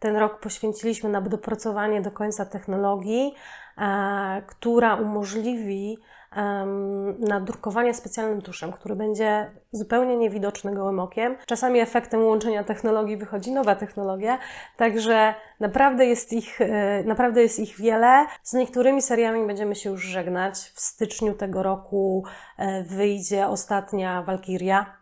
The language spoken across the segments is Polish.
ten rok poświęciliśmy na dopracowanie do końca technologii, e, która umożliwi nadrukowanie specjalnym tuszem, który będzie zupełnie niewidoczny gołym okiem. Czasami efektem łączenia technologii wychodzi nowa technologia, także naprawdę jest ich, e, naprawdę jest ich wiele. Z niektórymi seriami będziemy się już żegnać. W styczniu tego roku e, wyjdzie ostatnia Walkiria.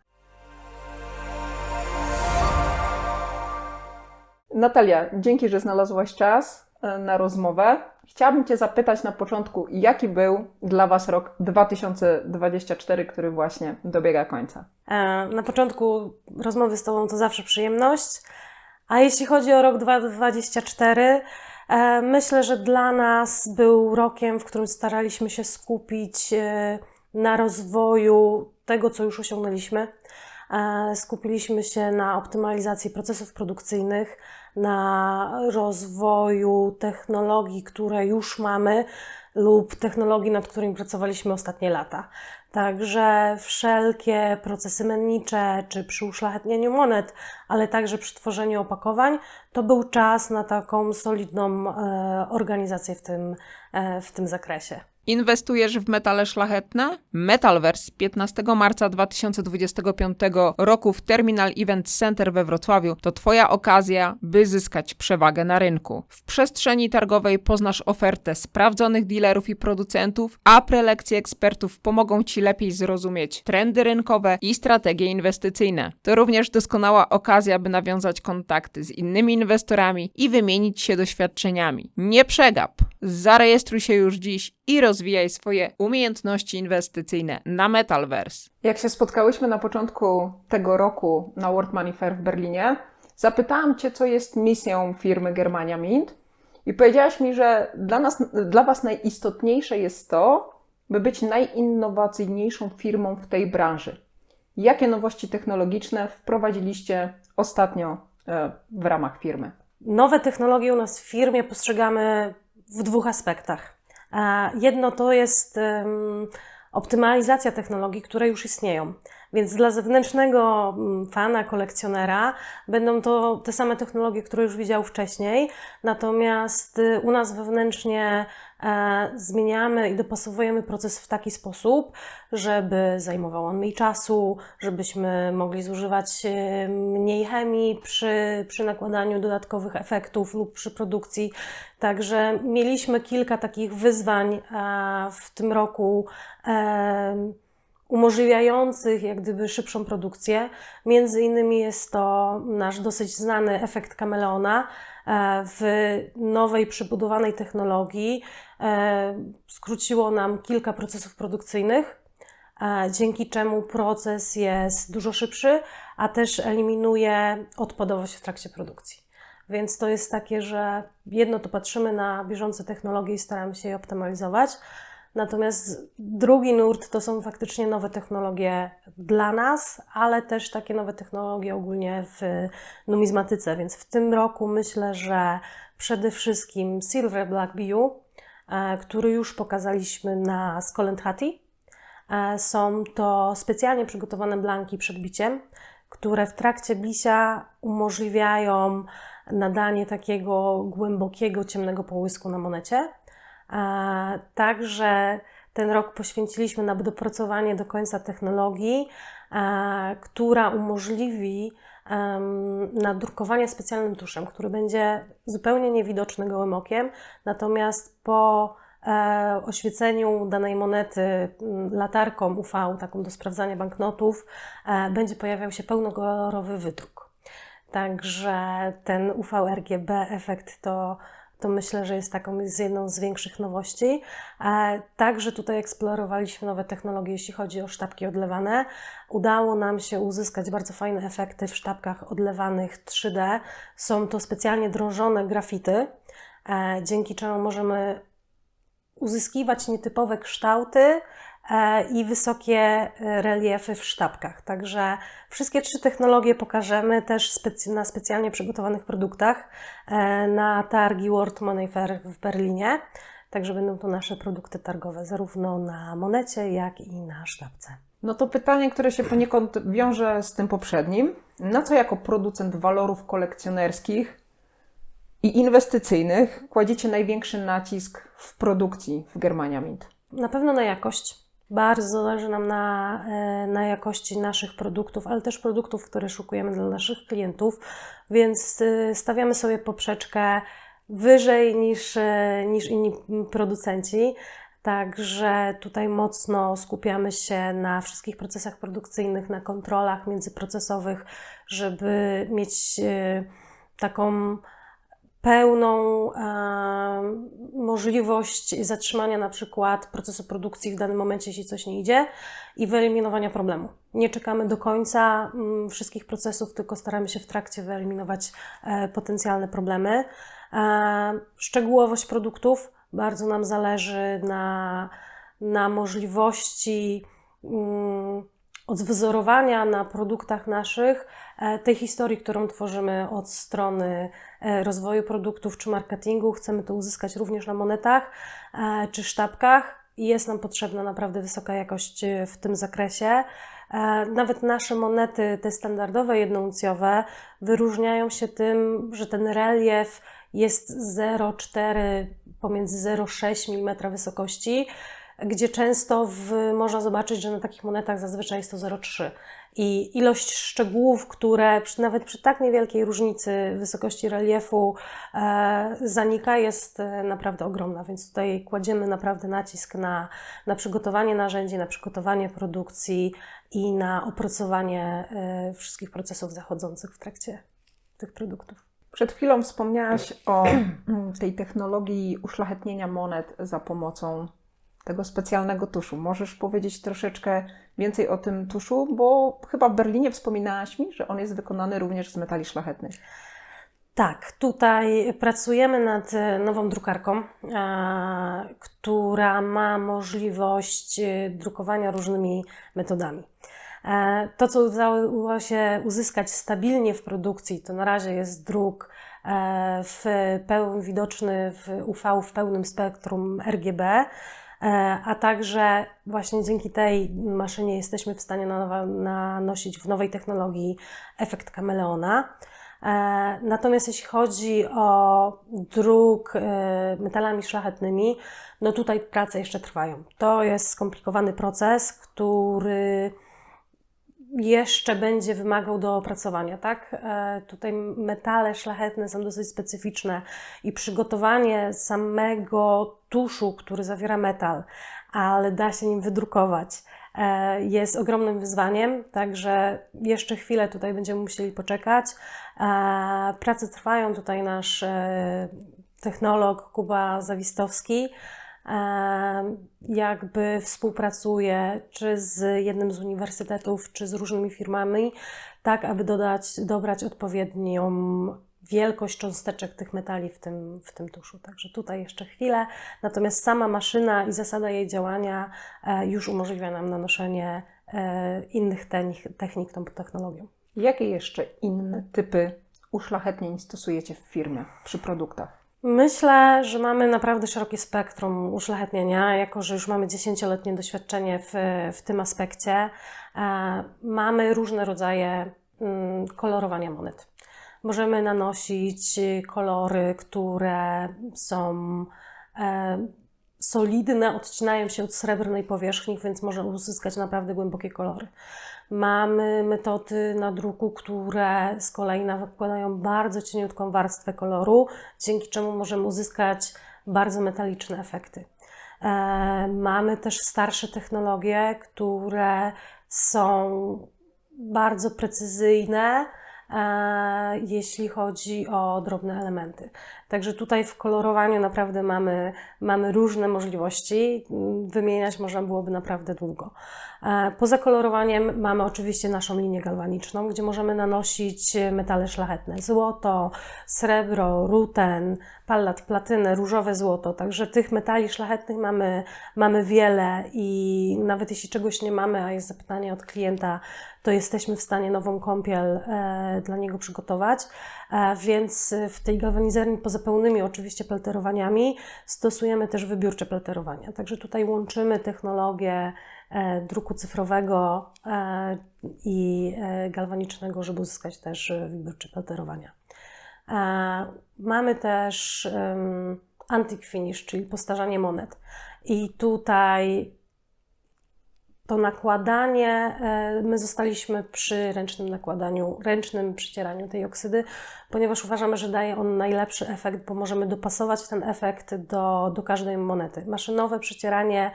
Natalia, dzięki, że znalazłaś czas e, na rozmowę. Chciałabym Cię zapytać na początku, jaki był dla Was rok 2024, który właśnie dobiega końca? E, Na początku rozmowy z Tobą to zawsze przyjemność. A jeśli chodzi o rok 2024, e, myślę, że dla nas był rokiem, w którym staraliśmy się skupić na rozwoju tego, co już osiągnęliśmy. Skupiliśmy się na optymalizacji procesów produkcyjnych, na rozwoju technologii, które już mamy lub technologii, nad którymi pracowaliśmy ostatnie lata. Także wszelkie procesy mennicze, czy przy uszlachetnianiu monet, ale także przy tworzeniu opakowań, to był czas na taką solidną e, organizację w tym, e, w tym zakresie. Inwestujesz w metale szlachetne? Metalverse 15 marca 2025 roku w Terminal Event Center we Wrocławiu to Twoja okazja, by zyskać przewagę na rynku. W przestrzeni targowej poznasz ofertę sprawdzonych dealerów i producentów, a prelekcje ekspertów pomogą Ci lepiej zrozumieć trendy rynkowe i strategie inwestycyjne. To również doskonała okazja, by nawiązać kontakty z innymi inwestorami i wymienić się doświadczeniami. Nie przegap! Zarejestruj się już dziś i rozwijaj swoje umiejętności inwestycyjne na Metalverse. Jak się spotkałyśmy na początku tego roku na World Money Fair w Berlinie, zapytałam Cię, co jest misją firmy Germania Mint i powiedziałaś mi, że dla, nas, dla Was najistotniejsze jest to, by być najinnowacyjniejszą firmą w tej branży. Jakie nowości technologiczne wprowadziliście ostatnio e, w ramach firmy? Nowe technologie u nas w firmie postrzegamy w dwóch aspektach. Jedno to jest optymalizacja technologii, które już istnieją. Więc dla zewnętrznego mm, fana, kolekcjonera będą to te same technologie, które już widział wcześniej, natomiast y, u nas wewnętrznie zmieniamy i dopasowujemy proces w taki sposób, żeby zajmował on mniej czasu, żebyśmy mogli zużywać e, mniej chemii przy, przy nakładaniu dodatkowych efektów lub przy produkcji. Także mieliśmy kilka takich wyzwań e, w tym roku. E, umożliwiających jak gdyby szybszą produkcję. Między innymi jest to nasz dosyć znany efekt kameleona e, w nowej, przybudowanej technologii. E, Skróciło nam kilka procesów produkcyjnych, dzięki czemu proces jest dużo szybszy, a też eliminuje odpadowość w trakcie produkcji. Więc to jest takie, że jedno to patrzymy na bieżące technologie i staramy się je optymalizować, Natomiast drugi nurt to są faktycznie nowe technologie dla nas, ale też takie nowe technologie ogólnie w numizmatyce. Więc w tym roku myślę, że przede wszystkim Silver Black e, który już pokazaliśmy na Skolent Hattie. E, Są to specjalnie przygotowane blanki przed biciem, które w trakcie bicia umożliwiają nadanie takiego głębokiego, ciemnego połysku na monecie. E, Także ten rok poświęciliśmy na dopracowanie do końca technologii, e, która umożliwi nadrukowanie specjalnym tuszem, który będzie zupełnie niewidoczny gołym okiem, natomiast po e, oświeceniu danej monety latarką UV, taką do sprawdzania banknotów, e, będzie pojawiał się pełnokolorowy wydruk. Także ten UV-RGB efekt to to myślę, że jest taką jedną z większych nowości. E, Także tutaj eksplorowaliśmy nowe technologie, jeśli chodzi o sztabki odlewane. Udało nam się uzyskać bardzo fajne efekty w sztabkach odlewanych 3D. Są to specjalnie drążone grafity, e, dzięki czemu możemy uzyskiwać nietypowe kształty i wysokie e, reliefy w sztabkach. Także wszystkie trzy technologie pokażemy też specy- na specjalnie przygotowanych produktach e, na targi World Money Fair w Berlinie. Także będą to nasze produkty targowe, zarówno na monecie, jak i na sztabce. No to pytanie, które się poniekąd wiąże z tym poprzednim. Na co jako producent walorów kolekcjonerskich i inwestycyjnych kładziecie największy nacisk w produkcji w Germania Mint? Na pewno na jakość. Bardzo zależy nam na, e, na jakości naszych produktów, ale też produktów, które szukujemy dla naszych klientów, więc e, stawiamy sobie poprzeczkę wyżej niż, e, niż inni producenci. Także tutaj mocno skupiamy się na wszystkich procesach produkcyjnych, na kontrolach międzyprocesowych, żeby mieć taką pełną e, możliwość zatrzymania na przykład procesu produkcji w danym momencie, jeśli coś nie idzie i wyeliminowania problemu. Nie czekamy do końca mm, wszystkich procesów, tylko staramy się w trakcie wyeliminować e, potencjalne problemy. E, szczegółowość produktów bardzo nam zależy na, na możliwości mm, odwzorowania na produktach naszych e, tej historii, którą tworzymy od strony e, rozwoju produktów czy marketingu. Chcemy to uzyskać również na monetach e, czy sztabkach jest nam potrzebna naprawdę wysoka jakość w tym zakresie. Nawet nasze monety, te standardowe jednouncjowe, wyróżniają się tym, że ten relief jest 0,4 pomiędzy 0,6 mm wysokości, gdzie często w, można zobaczyć, że na takich monetach zazwyczaj jest to 0,3. I ilość szczegółów, które przy, nawet przy tak niewielkiej różnicy wysokości reliefu e, zanika, jest e, naprawdę ogromna. Więc tutaj kładziemy naprawdę nacisk na, na przygotowanie narzędzi, na przygotowanie produkcji i na opracowanie e, wszystkich procesów zachodzących w trakcie tych produktów. Przed chwilą wspomniałaś o tej technologii uszlachetnienia monet za pomocą tego specjalnego tuszu. Możesz powiedzieć troszeczkę więcej o tym tuszu, bo chyba w Berlinie wspominałaś mi, że on jest wykonany również z metali szlachetnych. Tak, tutaj pracujemy nad e, nową drukarką, e, która ma możliwość e, drukowania różnymi metodami. To, co udało się uzyskać stabilnie w produkcji, to na razie jest druk w pełn, widoczny w UV w pełnym spektrum RGB, a także właśnie dzięki tej maszynie jesteśmy w stanie nanosić w nowej technologii efekt kameleona. E, Natomiast jeśli chodzi o druk e, metalami szlachetnymi, no tutaj prace jeszcze trwają. To jest skomplikowany proces, który jeszcze będzie wymagał do opracowania, tak? E, Tutaj metale szlachetne są dosyć specyficzne i przygotowanie samego tuszu, który zawiera metal, ale da się nim wydrukować, e, jest ogromnym wyzwaniem, także jeszcze chwilę tutaj będziemy musieli poczekać. E, Prace trwają, tutaj nasz technolog Kuba Zawistowski jakby współpracuje czy z jednym z uniwersytetów, czy z różnymi firmami, tak aby dodać, dobrać odpowiednią wielkość cząsteczek tych metali w tym, w tym tuszu. Także tutaj jeszcze chwilę. Natomiast sama maszyna i zasada jej działania e, już umożliwia nam nanoszenie e, innych technik tą technologią. Jakie jeszcze inne typy uszlachetnień stosujecie w firmie przy produktach? Myślę, że mamy naprawdę szerokie spektrum uszlachetnienia, jako że już mamy dziesięcioletnie doświadczenie w, w tym aspekcie. E, mamy różne rodzaje mm, kolorowania monet. Możemy nanosić kolory, które są e, solidne, odcinają się od srebrnej powierzchni, więc można uzyskać naprawdę głębokie kolory. Mamy metody nadruku, które z kolei nakładają bardzo cieniutką warstwę koloru, dzięki czemu możemy uzyskać bardzo metaliczne efekty. E, Mamy też starsze technologie, które są bardzo precyzyjne, jeśli chodzi o drobne elementy. Także tutaj w kolorowaniu naprawdę mamy, mamy różne możliwości. Wymieniać można byłoby naprawdę długo. E, Poza kolorowaniem mamy oczywiście naszą linię galwaniczną, gdzie możemy nanosić metale szlachetne. Złoto, srebro, ruten, pallat, platynę, różowe złoto. Także tych metali szlachetnych mamy, mamy wiele i nawet jeśli czegoś nie mamy, a jest zapytanie od klienta, to jesteśmy w stanie nową kąpiel e, dla niego przygotować. E, więc w tej galwanizerni poza pełnymi oczywiście pelterowaniami stosujemy też wybiórcze pelterowania. Także tutaj łączymy technologię e, druku cyfrowego i galwanicznego, żeby uzyskać też wybiórcze pelterowania. Mamy też antique finish, czyli postarzanie monet. I tutaj to nakładanie, e, my zostaliśmy przy ręcznym nakładaniu, ręcznym przycieraniu tej oksydy, ponieważ uważamy, że daje on najlepszy efekt, bo możemy dopasować ten efekt do, do każdej monety. Maszynowe przycieranie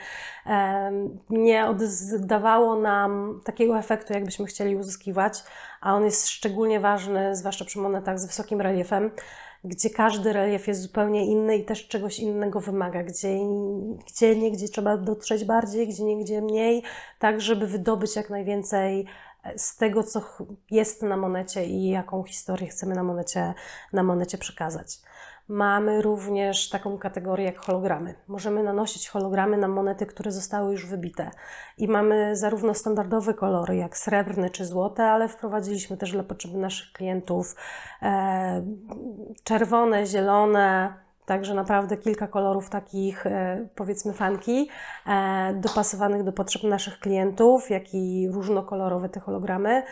nie oddawało nam takiego efektu, jakbyśmy chcieli uzyskiwać, a on jest szczególnie ważny, zwłaszcza przy monetach z wysokim reliefem, gdzie każdy relief jest zupełnie inny i też czegoś innego wymaga, gdzie, gdzie niegdzie trzeba dotrzeć bardziej, gdzie niegdzie mniej, tak żeby wydobyć jak najwięcej z tego, co jest na monecie i jaką historię chcemy na monecie, na monecie przekazać. Mamy również taką kategorię jak hologramy. Możemy nanosić hologramy na monety, które zostały już wybite. I mamy zarówno standardowe kolory, jak srebrny czy złote, ale wprowadziliśmy też dla potrzeby naszych klientów e, czerwone, zielone, także naprawdę kilka kolorów takich, e, powiedzmy, fanki, e, dopasowanych do potrzeb naszych klientów, jak i różnokolorowe te hologramy.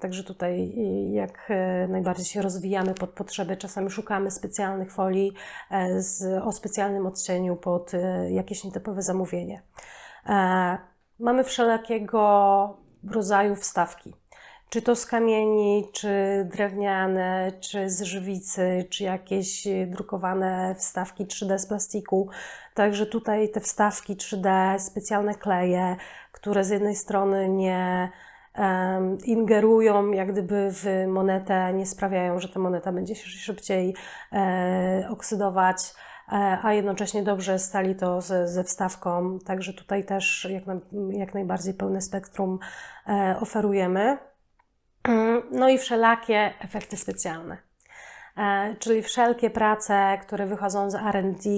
Także tutaj y, jak e, najbardziej się rozwijamy pod potrzeby. Czasami szukamy specjalnych folii e, z, o specjalnym odcieniu pod e, jakieś nietypowe zamówienie. Mamy wszelakiego rodzaju wstawki. Czy to z kamieni, czy drewniane, czy z żywicy, czy jakieś drukowane wstawki 3D z plastiku. Także tutaj te wstawki 3D, specjalne kleje, które z jednej strony nie ingerują jak gdyby w monetę, nie sprawiają, że ta moneta będzie się szybciej e, oksydować, e, a jednocześnie dobrze stali to ze, ze wstawką. Także tutaj też jak, na, jak najbardziej pełne spektrum e, oferujemy. Mm, No i wszelakie efekty specjalne. Czyli wszelkie prace, które wychodzą z RD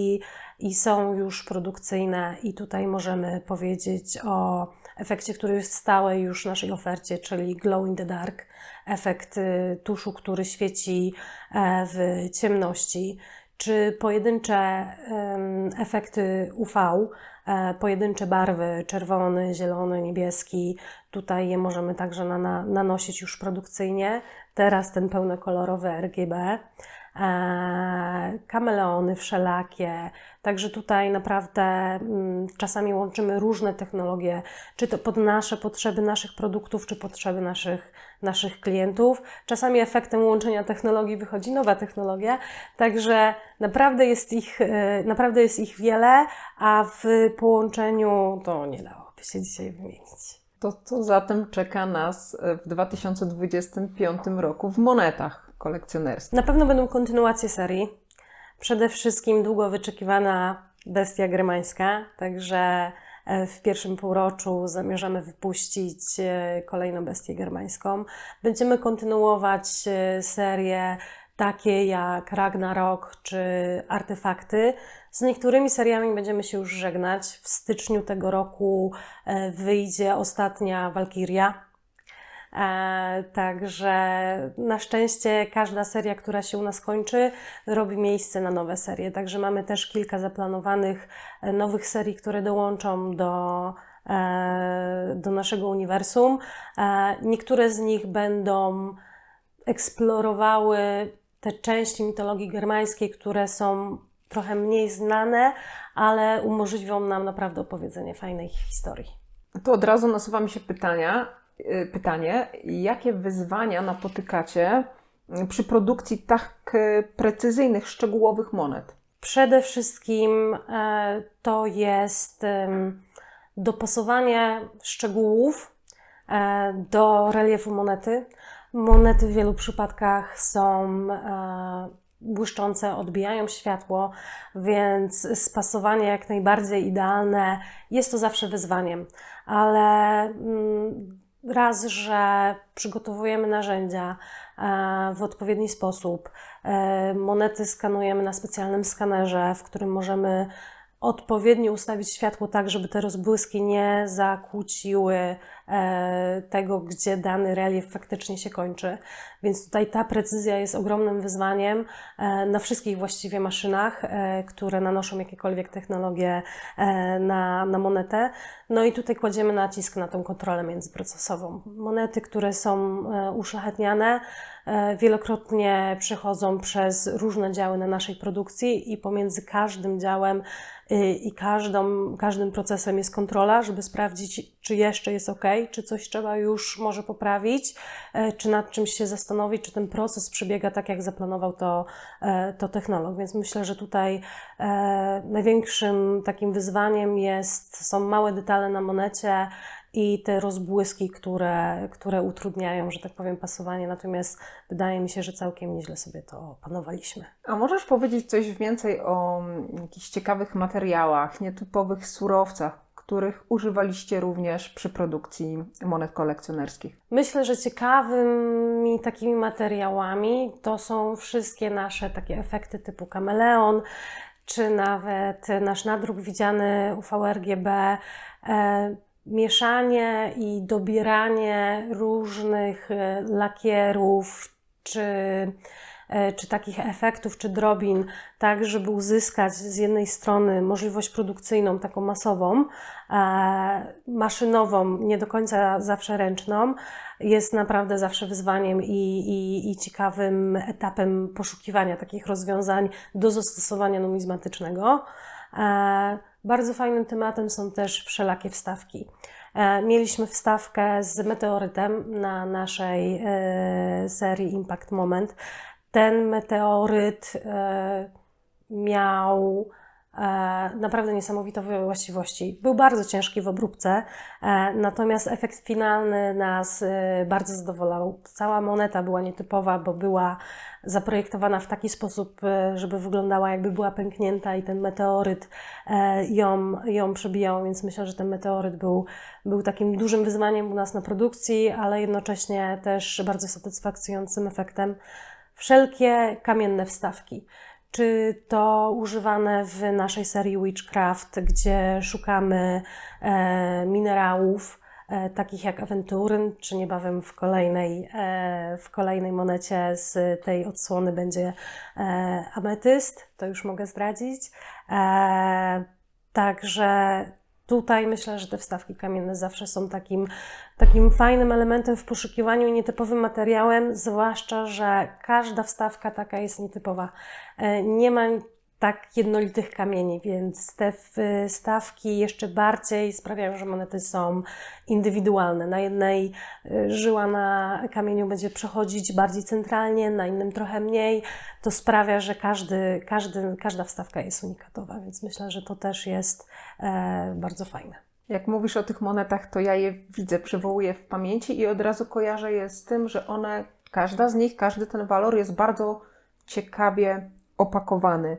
i są już produkcyjne, i tutaj możemy powiedzieć o efekcie, który jest w stałej już naszej ofercie, czyli glow in the dark, efekt y, tuszu, który świeci e, w ciemności, czy pojedyncze efekty UV, e, pojedyncze barwy czerwony, zielony, niebieski. Tutaj je możemy także na, na, nanosić już produkcyjnie. Teraz ten pełnokolorowy RGB. E, kameleony wszelakie. Także tutaj naprawdę mm, czasami łączymy różne technologie, czy to pod nasze potrzeby naszych produktów, czy potrzeby naszych, naszych klientów. Czasami efektem łączenia technologii wychodzi nowa technologia, także naprawdę jest ich, e, naprawdę jest ich wiele, a w połączeniu to nie dałoby się dzisiaj wymienić. To co zatem czeka nas e, w 2025 roku w monetach kolekcjonerskich? Na pewno będą kontynuacje serii. Przede wszystkim długo wyczekiwana bestia grymańska, także e, w pierwszym półroczu zamierzamy wypuścić e, kolejną bestię germańską. Będziemy kontynuować e, serie takie jak Ragnarok czy Artefakty. Z niektórymi seriami będziemy się już żegnać. W styczniu tego roku wyjdzie ostatnia Walkiria. E, Także na szczęście każda seria, która się u nas kończy, robi miejsce na nowe serie. Także mamy też kilka zaplanowanych e, nowych serii, które dołączą do, e, do naszego uniwersum. Niektóre z nich będą eksplorowały te części mitologii germańskiej, które są trochę mniej znane, ale umożliwią nam naprawdę opowiedzenie fajnej historii. To od razu nasuwa mi się pytania, pytanie, jakie wyzwania napotykacie y, przy produkcji tak y, precyzyjnych, szczegółowych monet? Przede wszystkim e, to jest dopasowanie szczegółów e, do reliefu monety. Monety w wielu przypadkach są e, błyszczące, odbijają światło, więc spasowanie jak najbardziej idealne jest to zawsze wyzwaniem, ale mm, raz, że przygotowujemy narzędzia e, w odpowiedni sposób, e, monety skanujemy na specjalnym skanerze, w którym możemy odpowiednio ustawić światło tak, żeby te rozbłyski nie zakłóciły tego, gdzie dany relief faktycznie się kończy. Więc tutaj ta precyzja jest ogromnym wyzwaniem e, na wszystkich właściwie maszynach, e, które nanoszą jakiekolwiek technologie e, na, na monetę. No i tutaj kładziemy nacisk na tą kontrolę międzyprocesową. Monety, które są e, uszlachetniane, e, wielokrotnie przechodzą przez różne działy na naszej produkcji i pomiędzy każdym działem i każdą, każdym procesem jest kontrola, żeby sprawdzić, czy jeszcze jest ok, czy coś trzeba już może poprawić, e, czy nad czymś się zastanowić, czy ten proces przebiega tak, jak zaplanował to, e, to technolog. Więc myślę, że tutaj e, największym takim wyzwaniem jest, są małe detale na monecie, i te rozbłyski, które, które utrudniają, że tak powiem, pasowanie. Natomiast wydaje mi się, że całkiem nieźle sobie to opanowaliśmy. A możesz powiedzieć coś więcej o jakichś ciekawych materiałach, nietypowych surowcach, których używaliście również przy produkcji monet kolekcjonerskich? Myślę, że ciekawymi takimi materiałami to są wszystkie nasze takie efekty typu kameleon, czy nawet nasz nadruk widziany UV-RGB, e, mieszanie i dobieranie różnych e, lakierów, czy, czy takich efektów, czy drobin, tak, żeby uzyskać z jednej strony możliwość produkcyjną, taką masową, e, maszynową, nie do końca zawsze ręczną, jest naprawdę zawsze wyzwaniem i, i, i ciekawym etapem poszukiwania takich rozwiązań do zastosowania numizmatycznego. E, Bardzo fajnym tematem są też wszelakie wstawki. E, Mieliśmy wstawkę z meteorytem na naszej e, serii Impact Moment. Ten meteoryt e, miał e, naprawdę niesamowite właściwości. Był bardzo ciężki w obróbce, e, natomiast efekt finalny nas bardzo zadowalał. Cała moneta była nietypowa, bo była zaprojektowana w taki sposób, żeby wyglądała jakby była pęknięta i ten meteoryt ją, ją przebijał, więc myślę, że ten meteoryt był, był takim dużym wyzwaniem u nas na produkcji, ale jednocześnie też bardzo satysfakcjonującym efektem. Wszelkie kamienne wstawki czy to używane w naszej serii Witchcraft, gdzie szukamy e, minerałów, e, takich jak awenturyn, czy niebawem w kolejnej, e, w kolejnej monecie z tej odsłony będzie e, ametyst, to już mogę zdradzić. E, także tutaj myślę, że te wstawki kamienne zawsze są takim, takim fajnym elementem w poszukiwaniu i nietypowym materiałem, zwłaszcza, że każda wstawka taka jest nietypowa. E, Nie ma tak jednolitych kamieni, więc te wstawki jeszcze bardziej sprawiają, że monety są indywidualne. Na jednej e, żyła na kamieniu będzie przechodzić bardziej centralnie, na innym trochę mniej. To sprawia, że każdy, każdy, każda wstawka jest unikatowa, więc myślę, że to też jest e, bardzo fajne. Jak mówisz o tych monetach, to ja je widzę, przywołuję w pamięci i od razu kojarzę je z tym, że one, każda z nich, każdy ten walor jest bardzo ciekawie opakowany.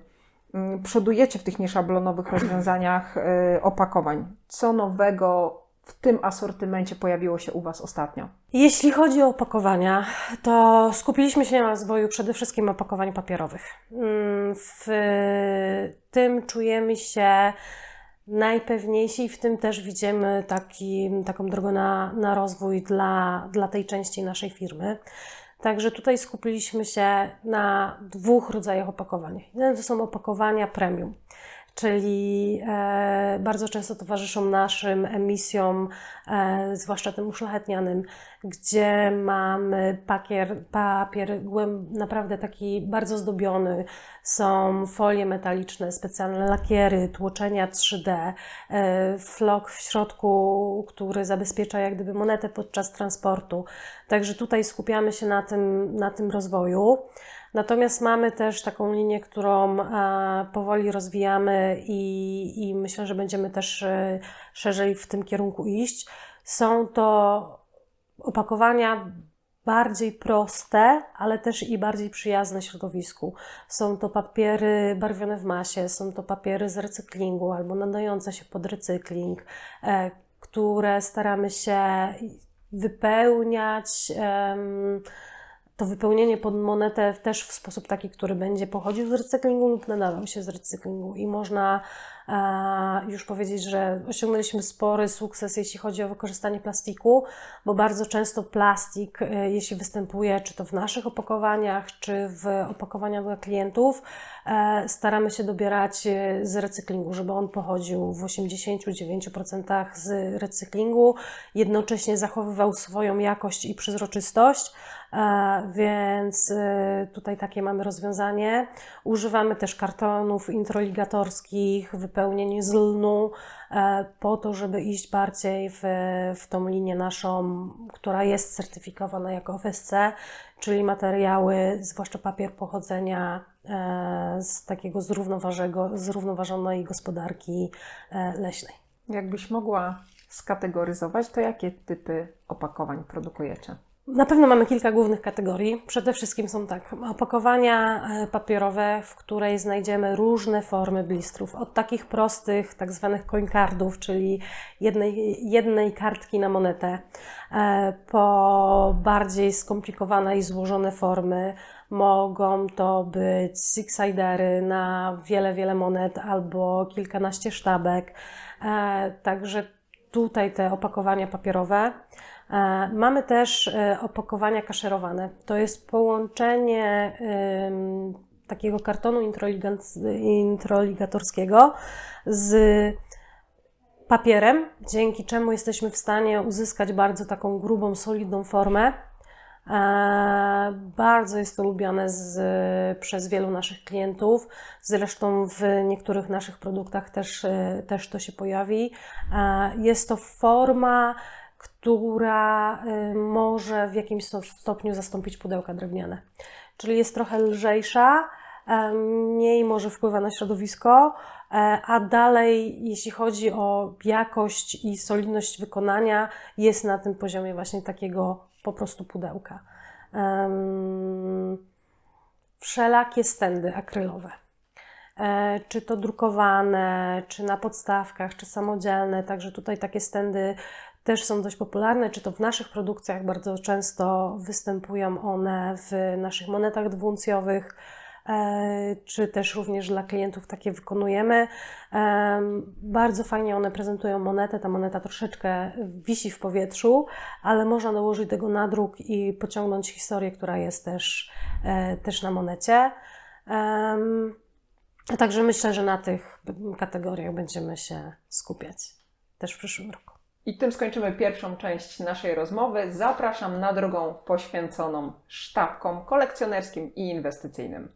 Mm, Przodujecie w tych nieszablonowych rozwiązaniach y, opakowań. Co nowego w tym asortymencie pojawiło się u Was ostatnio? Jeśli chodzi o opakowania, to skupiliśmy się na rozwoju przede wszystkim opakowań papierowych. Mm, W tym czujemy się najpewniejsi i w tym też widzimy taki, taką drogę na, na rozwój dla, dla tej części naszej firmy. Także tutaj skupiliśmy się na dwóch rodzajach opakowań. Jeden to są opakowania premium, czyli e, bardzo często towarzyszą naszym emisjom, e, zwłaszcza tym uszlachetnianym, gdzie mamy papier, papier naprawdę taki bardzo zdobiony. Są folie metaliczne, specjalne lakiery, tłoczenia 3D, e, flok w środku, który zabezpiecza jak gdyby monetę podczas transportu. Także tutaj skupiamy się na tym, na tym rozwoju. Natomiast mamy też taką linię, którą e, powoli rozwijamy i, i myślę, że będziemy też e, szerzej w tym kierunku iść. Są to opakowania bardziej proste, ale też i bardziej przyjazne środowisku. Są to papiery barwione w masie, są to papiery z recyklingu albo nadające się pod recykling, e, które staramy się wypełniać em, to wypełnienie pod monetę też w sposób taki, który będzie pochodził z recyklingu lub nadawał się z recyklingu. I można już powiedzieć, że osiągnęliśmy spory sukces, jeśli chodzi o wykorzystanie plastiku, bo bardzo często plastik, e, jeśli występuje, czy to w naszych opakowaniach, czy w opakowaniach dla klientów, e, staramy się dobierać e, z recyklingu, żeby on pochodził w 89% z recyklingu, jednocześnie zachowywał swoją jakość i przezroczystość. Więc tutaj takie mamy rozwiązanie. Używamy też kartonów introligatorskich, wypełnień z lnu, e, po to, żeby iść bardziej w, w tą linię naszą, która jest certyfikowana jako FSC, czyli materiały, zwłaszcza papier pochodzenia e, z takiego zrównoważonej gospodarki e, leśnej. Jakbyś mogła skategoryzować, to jakie typy opakowań produkujecie? Na pewno mamy kilka głównych kategorii. Przede wszystkim są tak, opakowania e, papierowe, w której znajdziemy różne formy blistrów. Od takich prostych, tak zwanych coincardów, czyli jednej, jednej kartki na monetę, e, po bardziej skomplikowane i złożone formy. Mogą to być six-sidery na wiele, wiele monet albo kilkanaście sztabek. E, Także tutaj te opakowania papierowe. E, Mamy też e, opakowania kaszerowane. To jest połączenie takiego kartonu introligatorskiego z papierem, dzięki czemu jesteśmy w stanie uzyskać bardzo taką grubą, solidną formę. E, Bardzo jest to lubiane z, przez wielu naszych klientów. Zresztą w niektórych naszych produktach też, też to się pojawi. Jest to forma, która y, może w jakimś sto- stopniu zastąpić pudełka drewniane. Czyli jest trochę lżejsza, e, mniej może wpływa na środowisko, e, a dalej, jeśli chodzi o jakość i solidność wykonania, jest na tym poziomie właśnie takiego po prostu pudełka. Wszelakie stędy akrylowe. Czy to drukowane, czy na podstawkach, czy samodzielne, także tutaj takie stędy też są dość popularne, czy to w naszych produkcjach bardzo często występują one w naszych monetach dwuuncjowych, e, czy też również dla klientów takie wykonujemy. Em, Bardzo fajnie one prezentują monetę, ta moneta troszeczkę wisi w powietrzu, ale można dołożyć tego nadruk i pociągnąć historię, która jest też, e, też na monecie. Także myślę, że na tych kategoriach będziemy się skupiać też w przyszłym roku. I tym skończymy pierwszą część naszej rozmowy. Zapraszam na drugą poświęconą sztabkom kolekcjonerskim i inwestycyjnym.